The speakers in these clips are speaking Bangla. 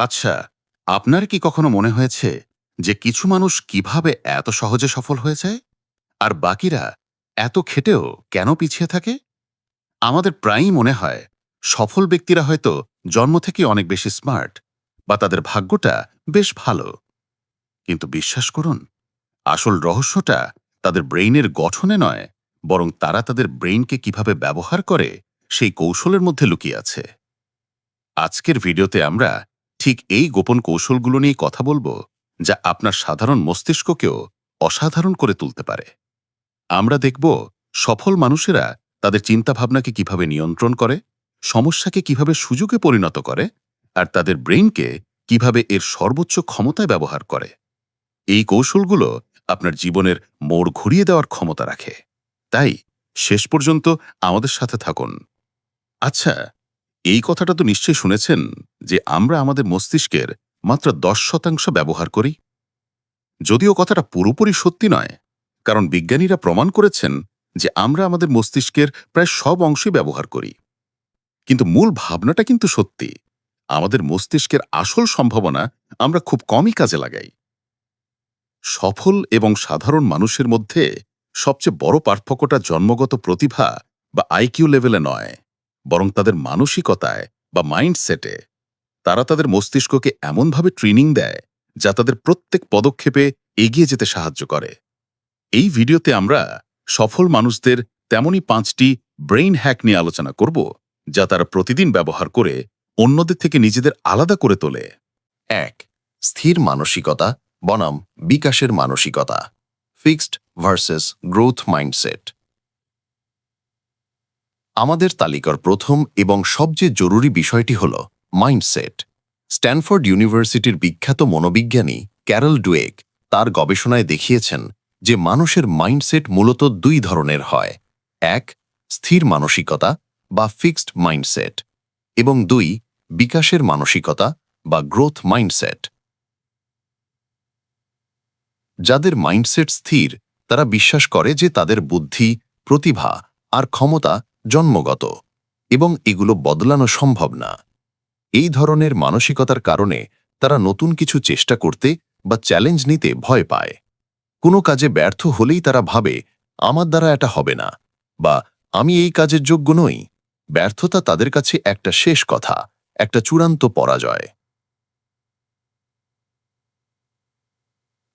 আচ্ছা আপনার কি কখনো মনে হয়েছে যে কিছু মানুষ কীভাবে এত সহজে সফল হয়ে যায় আর বাকিরা এত খেটেও কেন পিছিয়ে থাকে? আমাদের প্রায়ই মনে হয় সফল ব্যক্তিরা হয়তো জন্ম থেকে অনেক বেশি স্মার্ট বা তাদের ভাগ্যটা বেশ ভালো। কিন্তু বিশ্বাস করুন, আসল রহস্যটা তাদের ব্রেইনের গঠনে নয়, বরং তারা তাদের ব্রেইনকে কীভাবে ব্যবহার করে সেই কৌশলের মধ্যে লুকিয়ে আছে। আজকের ভিডিওতে আমরা ঠিক এই গোপন কৌশলগুলো নিয়ে কথা বলব যা আপনার সাধারণ মস্তিষ্ককেও অসাধারণ করে তুলতে পারে। আমরা দেখব সফল মানুষেরা তাদের চিন্তাভাবনাকে কীভাবে নিয়ন্ত্রণ করে, সমস্যাকে কীভাবে সুযোগে পরিণত করে, আর তাদের ব্রেইনকে কীভাবে এর সর্বোচ্চ ক্ষমতায় ব্যবহার করে। এই কৌশলগুলো আপনার জীবনের মোড় ঘুরিয়ে দেওয়ার ক্ষমতা রাখে। তাই শেষ পর্যন্ত আমাদের সাথে থাকুন। আচ্ছা এই কথাটা তো নিশ্চয়ই শুনেছেন যে আমরা আমাদের মস্তিষ্কের মাত্র দশ শতাংশ ব্যবহার করি? যদিও কথাটা পুরোপুরি সত্যি নয়, কারণ বিজ্ঞানীরা প্রমাণ করেছেন যে আমরা আমাদের মস্তিষ্কের প্রায় সব অংশই ব্যবহার করি। কিন্তু মূল ভাবনাটা কিন্তু সত্যি, আমাদের মস্তিষ্কের আসল সম্ভাবনা আমরা খুব কমই কাজে লাগাই। সফল এবং সাধারণ মানুষের মধ্যে সবচেয়ে বড় পার্থক্যটা জন্মগত প্রতিভা বা আইকিউ লেভেলে নয়। বরং তাদের মানসিকতায় বা মাইন্ডসেটে তারা তাদের মস্তিষ্ককে এমনভাবে ট্রেনিং দেয় যা তাদের প্রত্যেক পদক্ষেপে এগিয়ে যেতে সাহায্য করে। এই ভিডিওতে আমরা সফল মানুষদের তেমনই পাঁচটি ব্রেইন হ্যাক নিয়ে আলোচনা করব যা তারা প্রতিদিন ব্যবহার করে অন্যদের থেকে নিজেদের আলাদা করে তোলে। এক, স্থির মানসিকতা বনাম বিকাশের মানসিকতা। Fixed versus growth mindset. আমাদের তালিকার প্রথম এবং সবচেয়ে জরুরি বিষয়টি হল মাইন্ডসেট। স্ট্যানফোর্ড ইউনিভার্সিটির বিখ্যাত মনোবিজ্ঞানী ক্যারল ডুয়েক তার গবেষণায় দেখিয়েছেন যে মানুষের মাইন্ডসেট মূলত দুই ধরনের হয়, এক, স্থির মানসিকতা বা ফিক্সড মাইন্ডসেট, এবং দুই, বিকাশের মানসিকতা বা গ্রোথ মাইন্ডসেট। যাদের মাইন্ডসেট স্থির, তারা বিশ্বাস করে যে তাদের বুদ্ধি, প্রতিভা আর ক্ষমতা জন্মগত এবং এগুলো বদলানো সম্ভব না। এই ধরনের মানসিকতার কারণে তারা নতুন কিছু চেষ্টা করতে বা চ্যালেঞ্জ নিতে ভয় পায়। কোনো কাজে ব্যর্থ হলেই তারা ভাবে, আমার দ্বারা এটা হবে না বা, আমি এই কাজের যোগ্য নই ব্যর্থতা তাদের কাছে একটা শেষ কথা, একটা চূড়ান্ত পরাজয়।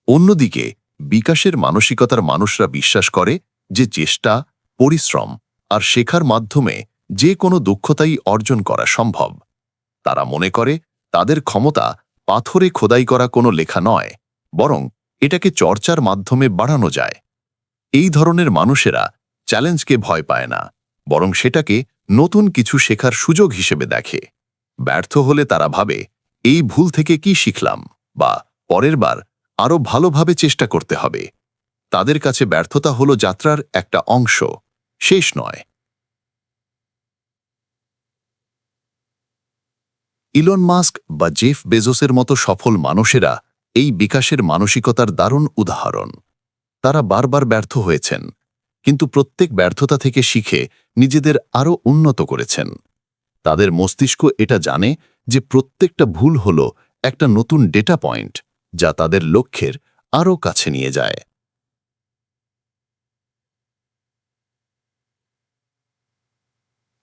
অন্যদিকে, বিকাশের মানসিকতার মানুষরা বিশ্বাস করে যে চেষ্টা, পরিশ্রম আর শেখার মাধ্যমে যে কোনো দক্ষতাই অর্জন করা সম্ভব। তারা মনে করে, তাদের ক্ষমতা পাথরে খোদাই করা কোনো লেখা নয়, বরং এটাকে চর্চার মাধ্যমে বাড়ানো যায়। এই ধরনের মানুষেরা চ্যালেঞ্জকে ভয় পায় না, বরং সেটাকে নতুন কিছু শেখার সুযোগ হিসেবে দেখে। ব্যর্থ হলে তারা ভাবে, এই ভুল থেকে কি শিখলাম, বা পরের বার আরও ভালোভাবে চেষ্টা করতে হবে। তাদের কাছে ব্যর্থতা হল যাত্রার একটা অংশ। শেষ নয়। ইলন মাস্ক বা জেফ বেজোসের মতো সফল মানুষেরা এই বিকাশের মানসিকতার দারুণ উদাহরণ। তারা বারবার ব্যর্থ হয়েছেন, কিন্তু প্রত্যেক ব্যর্থতা থেকে শিখে নিজেদের আরও উন্নত করেছেন। তাদের মস্তিষ্ক এটা জানে যে প্রত্যেকটা ভুল হল একটা নতুন ডেটা পয়েন্ট যা তাদের লক্ষ্যের আরও কাছে নিয়ে যায়।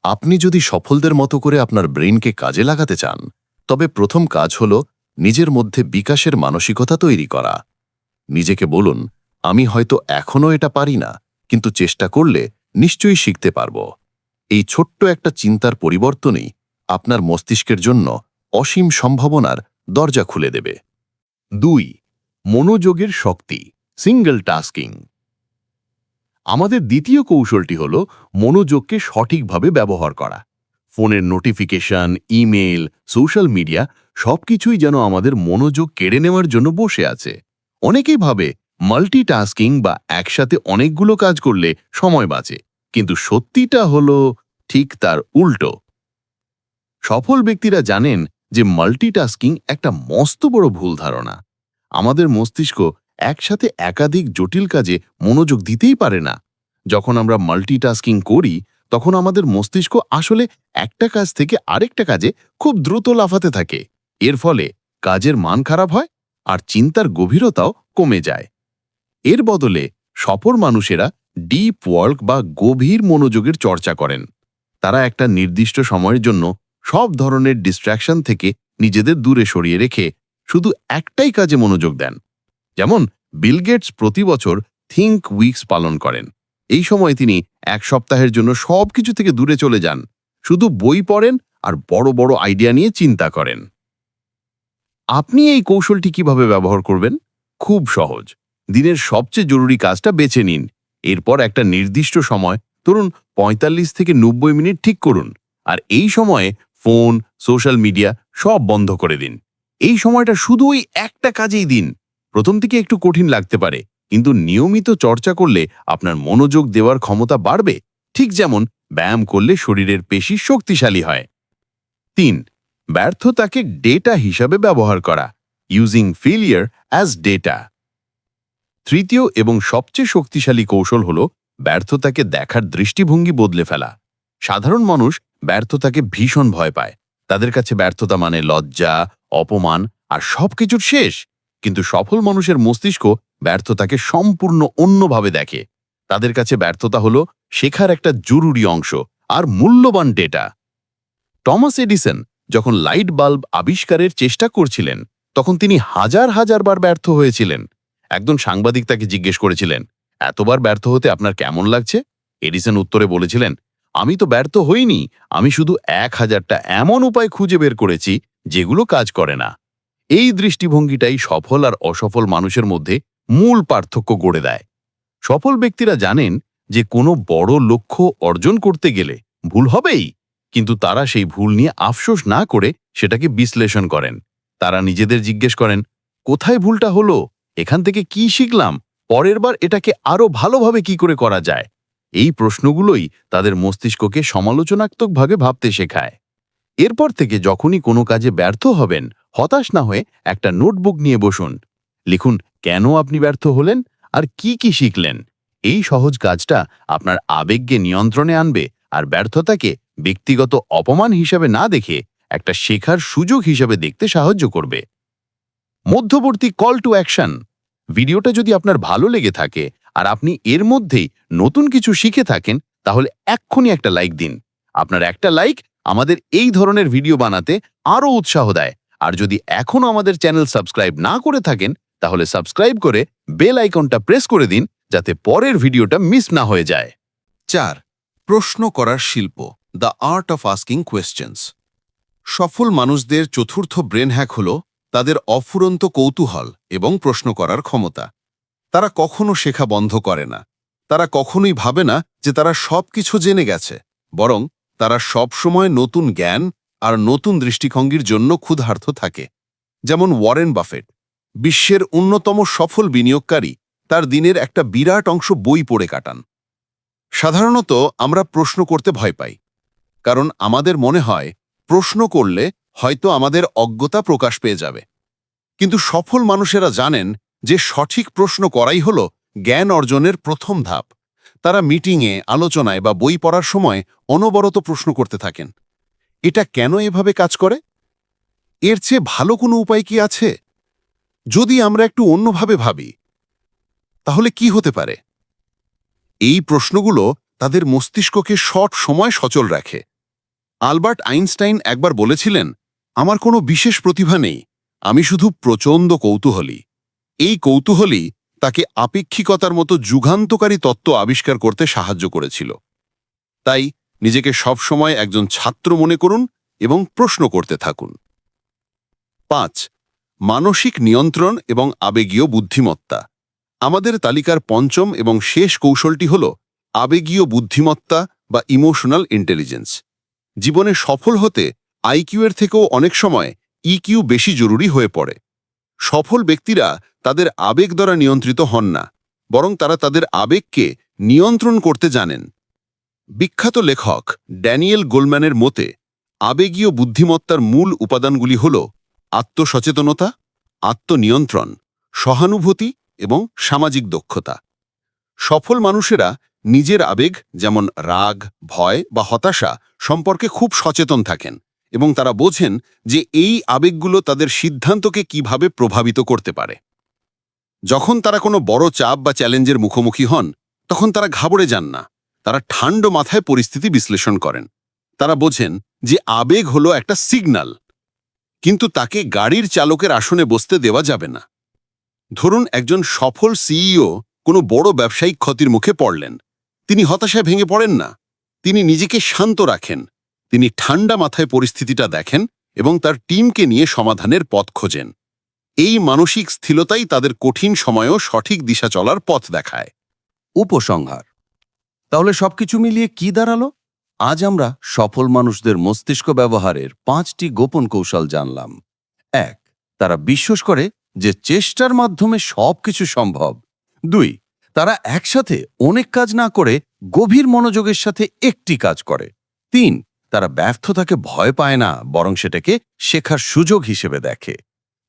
আপনি যদি সফলদের মতো করে আপনার ব্রেইনকে কাজে লাগাতে চান, তবে প্রথম কাজ হল নিজের মধ্যে বিকাশের মানসিকতা তৈরি করা। নিজেকে বলুন, আমি হয়তো এখনও এটা পারি না, কিন্তু চেষ্টা করলে নিশ্চয়ই শিখতে পারব। এই ছোট্ট একটা চিন্তার পরিবর্তনই আপনার মস্তিষ্কের জন্য অসীম সম্ভাবনার দরজা খুলে দেবে। দুই, মনোযোগের শক্তি সিঙ্গল টাস্কিং আমাদের দ্বিতীয় কৌশলটি হল মনোযোগকে সঠিকভাবে ব্যবহার করা। ফোনের নোটিফিকেশন ইমেল সোশ্যাল মিডিয়া সবকিছুই যেন আমাদের মনোযোগ কেড়ে নেওয়ার জন্য বসে আছে। অনেকেই ভাবে মাল্টিটাস্কিং বা একসাথে অনেকগুলো কাজ করলে সময় বাঁচে, কিন্তু সত্যিটা হলো ঠিক তার উল্টো। সফল ব্যক্তিরা জানেন যে মাল্টিটাস্কিং একটা মস্ত বড় ভুল ধারণা। আমাদের মস্তিষ্ক একসাথে একাধিক জটিল কাজে মনোযোগ দিতেই পারে না। যখন আমরা মাল্টিটাস্কিং করি, তখন আমাদের মস্তিষ্ক আসলে একটা কাজ থেকে আরেকটা কাজে খুব দ্রুত লাফাতে থাকে। এর ফলে কাজের মান খারাপ হয় আর চিন্তার গভীরতাও কমে যায়। এর বদলে সফল মানুষেরা ডিপ ওয়ার্ক বা গভীর মনোযোগের চর্চা করেন। তারা একটা নির্দিষ্ট সময়ের জন্য সব ধরনের ডিস্ট্র্যাকশন থেকে নিজেদের দূরে সরিয়ে রেখে শুধু একটাই কাজে মনোযোগ দেন। যেমন বিল গেটস প্রতি বছর থিঙ্ক উইকস পালন করেন। এই সময় তিনি এক সপ্তাহের জন্য সব কিছু থেকে দূরে চলে যান। শুধু বই পড়েন আর বড় বড় আইডিয়া নিয়ে চিন্তা করেন। আপনি এই কৌশলটি কীভাবে ব্যবহার করবেন? খুব সহজ। দিনের সবচেয়ে জরুরি কাজটা বেছে নিন। এরপর একটা নির্দিষ্ট সময়, ধরুন ৪৫ থেকে নব্বই মিনিট ঠিক করুন। আর এই সময়ে ফোন, সোশ্যাল মিডিয়া সব বন্ধ করে দিন। এই সময়টা শুধু ওই একটা কাজেই দিন। প্রথম থেকে একটু কঠিন লাগতে পারে, কিন্তু নিয়মিত চর্চা করলে আপনার মনোযোগ দেওয়ার ক্ষমতা বাড়বে, ঠিক যেমন ব্যায়াম করলে শরীরের পেশি শক্তিশালী হয়। তিন, ব্যর্থতাকে ডেটা হিসাবে ব্যবহার করা ইউজিং ফেলিয়ার অ্যাজ ডেটা তৃতীয় এবং সবচেয়ে শক্তিশালী কৌশল হল ব্যর্থতাকে দেখার দৃষ্টিভঙ্গি বদলে ফেলা। সাধারণ মানুষ ব্যর্থতাকে ভীষণ ভয় পায়। তাদের কাছে ব্যর্থতা মানে লজ্জা, অপমান আর সবকিছুর শেষ। কিন্তু সফল মানুষের মস্তিষ্ক ব্যর্থতাকে সম্পূর্ণ অন্যভাবে দেখে। তাদের কাছে ব্যর্থতা হল শেখার একটা জরুরি অংশ আর মূল্যবান ডেটা টমাস এডিসন যখন লাইট বাল্ব আবিষ্কারের চেষ্টা করছিলেন, তখন তিনি হাজার হাজার বার ব্যর্থ হয়েছিলেন। একজন সাংবাদিক তাকে জিজ্ঞেস করেছিলেন, এতবার ব্যর্থ হতে আপনার কেমন লাগছে? এডিসন উত্তরে বলেছিলেন, আমি তো ব্যর্থ হইনি, আমি শুধু এক হাজারটা এমন উপায় খুঁজে বের করেছি যেগুলো কাজ করে না। এই দৃষ্টিভঙ্গিটাই সফল আর অসফল মানুষের মধ্যে মূল পার্থক্য গড়ে দেয়। সফল ব্যক্তিরা জানেন যে কোনো বড় লক্ষ্য অর্জন করতে গেলে ভুল হবেই, কিন্তু তারা সেই ভুল নিয়ে আফসোস না করে সেটাকে বিশ্লেষণ করেন। তারা নিজেদের জিজ্ঞেস করেন, কোথায় ভুলটা হলো? এখান থেকে কি শিখলাম? পরের বার এটাকে আরও ভালোভাবে কি করে করা যায়? এই প্রশ্নগুলোই তাদের মস্তিষ্ককে সমালোচনাত্মকভাবে ভাবতে শেখায়। এরপর থেকে যখনই কোনো কাজে ব্যর্থ হবেন হতাশ না হয়ে একটা নোটবুক নিয়ে বসুন। লিখুন, কেন আপনি ব্যর্থ হলেন? আর কি কি শিখলেন? এই সহজ কাজটা আপনার আবেগকে নিয়ন্ত্রণে আনবে আর ব্যর্থতাকে ব্যক্তিগত অপমান হিসাবে না দেখে একটা শেখার সুযোগ হিসাবে দেখতে সাহায্য করবে। মধ্যবর্তী কল টু অ্যাকশন ভিডিওটা যদি আপনার ভালো লেগে থাকে আর আপনি এর মধ্যেই নতুন কিছু শিখে থাকেন, তাহলে এক্ষুনি একটা লাইক দিন। আপনার একটা লাইক আমাদের এই ধরনের ভিডিও বানাতে আরও উৎসাহ দেয়। আর যদি এখনও আমাদের চ্যানেল সাবস্ক্রাইব না করে থাকেন, তাহলে সাবস্ক্রাইব করে বেল আইকনটা প্রেস করে দিন যাতে পরের ভিডিওটা মিস না হয়ে যায়। চার, প্রশ্ন করার শিল্প, the art of asking questions. সফল মানুষদের চতুর্থ ব্রেন হ্যাক হল তাদের অফুরন্ত কৌতূহল এবং প্রশ্ন করার ক্ষমতা। তারা কখনো শেখা বন্ধ করে না। তারা কখনোই ভাবে না যে তারা সব কিছু জেনে গেছে, বরং তারা সবসময় নতুন জ্ঞান আর নতুন দৃষ্টিভঙ্গির জন্য ক্ষুধার্থ থাকে। যেমন ওয়ারেন বাফেট, বিশ্বের অন্যতম সফল বিনিয়োগকারী, তার দিনের একটা বিরাট অংশ বই পড়ে কাটান। সাধারণত আমরা প্রশ্ন করতে ভয় পাই, কারণ আমাদের মনে হয়, প্রশ্ন করলে হয়তো আমাদের অজ্ঞতা প্রকাশ পেয়ে যাবে। কিন্তু সফল মানুষেরা জানেন যে সঠিক প্রশ্ন করাই হল জ্ঞান অর্জনের প্রথম ধাপ। তারা মিটিংয়ে, আলোচনায় বা বই পড়ার সময় অনবরত প্রশ্ন করতে থাকেন। এটা কেন এভাবে কাজ করে? এর চেয়ে ভালো কোনো উপায় কি আছে? যদি আমরা একটু অন্যভাবে ভাবি, তাহলে কি হতে পারে? এই প্রশ্নগুলো তাদের মস্তিষ্ককে শর্ট সময় সচল রাখে। আলবার্ট আইনস্টাইন একবার বলেছিলেন, আমার কোনো বিশেষ প্রতিভা নেই, আমি শুধু প্রচণ্ড কৌতূহলী। এই কৌতূহলী তাকে আপেক্ষিকতার মতো যুগান্তকারী তত্ত্ব আবিষ্কার করতে সাহায্য করেছিল। তাই নিজেকে সবসময় একজন ছাত্র মনে করুন এবং প্রশ্ন করতে থাকুন। পাঁচ, মানসিক নিয়ন্ত্রণ এবং আবেগীয় বুদ্ধিমত্তা। আমাদের তালিকার পঞ্চম এবং শেষ কৌশলটি হল আবেগীয় বুদ্ধিমত্তা বা ইমোশনাল ইন্টেলিজেন্স। জীবনে সফল হতে আইকিউ এর থেকেও অনেক সময় ইকিউ বেশি জরুরি হয়ে পড়ে। সফল ব্যক্তিরা তাদের আবেগ দ্বারা নিয়ন্ত্রিত হন না, বরং তারা তাদের আবেগকে নিয়ন্ত্রণ করতে জানেন। বিখ্যাত লেখক ড্যানিয়েল গোলম্যানের মতে, আবেগীয় বুদ্ধিমত্তার মূল উপাদানগুলি হল আত্মসচেতনতা, আত্মনিয়ন্ত্রণ, সহানুভূতি এবং সামাজিক দক্ষতা। সফল মানুষেরা নিজের আবেগ, যেমন রাগ, ভয় বা হতাশা, সম্পর্কে খুব সচেতন থাকেন এবং তারা বোঝেন যে এই আবেগগুলো তাদের সিদ্ধান্তকে কীভাবে প্রভাবিত করতে পারে। যখন তারা কোনো বড় চাপ বা চ্যালেঞ্জের মুখোমুখি হন, তখন তারা ঘাবড়ে যান না। তারা ঠান্ডা মাথায় পরিস্থিতি বিশ্লেষণ করেন। তারা বোঝেন যে আবেগ হলো একটা সিগন্যাল কিন্তু তাকে গাড়ির চালকের আসনে বসতে দেওয়া যাবে না। ধরুন একজন সফল সিইও কোনো বড় ব্যবসায়িক ক্ষতির মুখে পড়লেন। তিনি হতাশায় ভেঙে পড়েন না। তিনি নিজেকে শান্ত রাখেন। তিনি ঠান্ডা মাথায় পরিস্থিতিটা দেখেন এবং তার টিমকে নিয়ে সমাধানের পথ খোঁজেন। এই মানসিক স্থিরতাই তাদের কঠিন সময়েও সঠিক দিশা চলার পথ দেখায়। উপসংহার। তাহলে সবকিছু মিলিয়ে কি দাঁড়াল? আজ আমরা সফল মানুষদের মস্তিষ্ক ব্যবহারের পাঁচটি গোপন কৌশল জানলাম। এক, তারা বিশ্বাস করে যে চেষ্টার মাধ্যমে সবকিছু সম্ভব। দুই, তারা একসাথে অনেক কাজ না করে গভীর মনোযোগের সাথে একটি কাজ করে। তিন, তারা ব্যর্থতাকে ভয় পায় না, বরং সেটাকে শেখার সুযোগ হিসেবে দেখে।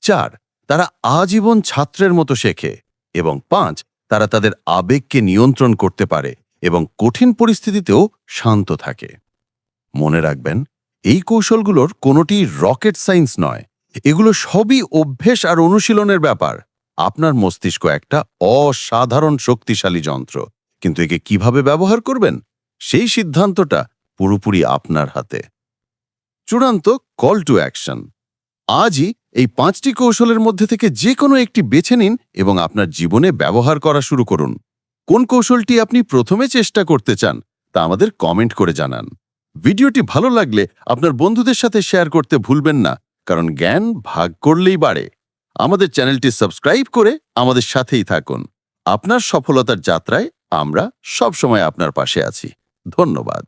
চার, তারা আজীবন ছাত্রের মতো শেখে। এবং পাঁচ, তারা তাদের আবেগকে নিয়ন্ত্রণ করতে পারে। এবং কঠিন পরিস্থিতিতেও শান্ত থাকে। মনে রাখবেন, এই কৌশলগুলোর কোনোটি রকেট সায়েন্স নয়। এগুলো সবই অভ্যেস আর অনুশীলনের ব্যাপার। আপনার মস্তিষ্ক একটা অসাধারণ শক্তিশালী যন্ত্র। কিন্তু একে কীভাবে ব্যবহার করবেন? সেই সিদ্ধান্তটা পুরোপুরি আপনার হাতে। চূড়ান্ত কল টু অ্যাকশন আজই এই পাঁচটি কৌশলের মধ্যে থেকে যে কোনো একটি বেছে নিন এবং আপনার জীবনে ব্যবহার করা শুরু করুন। কোন কৌশলটি আপনি প্রথমে চেষ্টা করতে চান, তা আমাদের কমেন্ট করে জানান। ভিডিওটি ভালো লাগলে আপনার বন্ধুদের সাথে শেয়ার করতে ভুলবেন না, কারণ জ্ঞান ভাগ করলেই বাড়ে। আমাদের চ্যানেলটি সাবস্ক্রাইব করে আমাদের সাথেই থাকুন। আপনার সফলতার যাত্রায় আমরা সবসময় আপনার পাশে আছি। ধন্যবাদ।